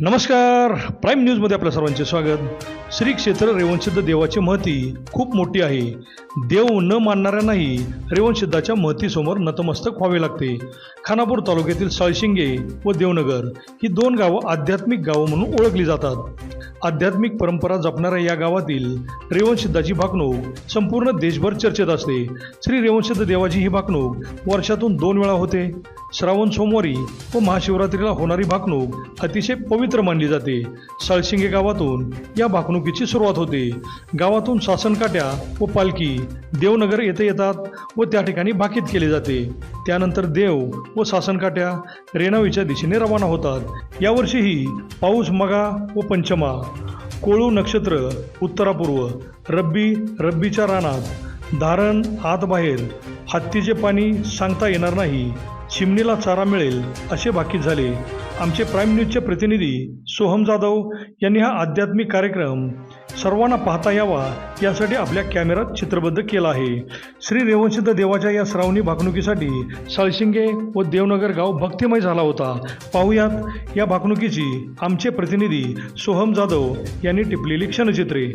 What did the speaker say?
नमस्कार. प्राईम न्यूजमध्ये आपल्या सर्वांचे स्वागत. श्री क्षेत्र रेवणसिद्ध देवाची महती खूप मोठी आहे. देव न मानणाऱ्यांनाही रेवणसिद्धाच्या महतीसमोर नतमस्तक व्हावे लागते. खानापूर तालुक्यातील साळशिंगे व देवनगर ही दोन गावं आध्यात्मिक गावं म्हणून ओळखली जातात. आध्यात्मिक परंपरा जपणाऱ्या या गावातील रेवणसिद्धाची भाकणूक संपूर्ण देशभर चर्चेत असते. श्री रेवणसिद्ध देवाची ही भाकणूक वर्षातून दोन वेळा होते. श्रावण सोमवारी व महाशिवरात्रीला होणारी भाकणूक अतिशय पवित्र मानली जाते. साळशिंगे गावातून या भाकणुकीची सुरुवात होते. गावातून सासनकाट्या व पालखी देवनगर येथे येतात व त्या ठिकाणी भाकीत केले जाते. त्यानंतर देव व सासनकाट्या रेणावीच्या दिशेने रवाना होतात. यावर्षीही पाऊस मगा व पंचमा कोळू नक्षत्र उत्तरापूर्व रब्बी रब्बीच्या रानात धारण आत बाहेर हत्तीचे पाणी सांगता येणार नाही चिमणीला चारा मिळेल असे भाकीत झाले. आमचे प्राईम न्यूजचे प्रतिनिधी सोहम जाधव यांनी हा आध्यात्मिक कार्यक्रम सर्वांना पाहता यावा यासाठी आपल्या कॅमेऱ्यात चित्रबद्ध केला आहे. श्री रेवणसिद्ध देवाच्या या श्रावणी भाकणुकीसाठी साळशिंगे व देवनगर गाव भक्तिमय झाला होता. पाहुयात या भाकणुकीची आमचे प्रतिनिधी सोहम जाधव यांनी टिपलेली क्षणचित्रे.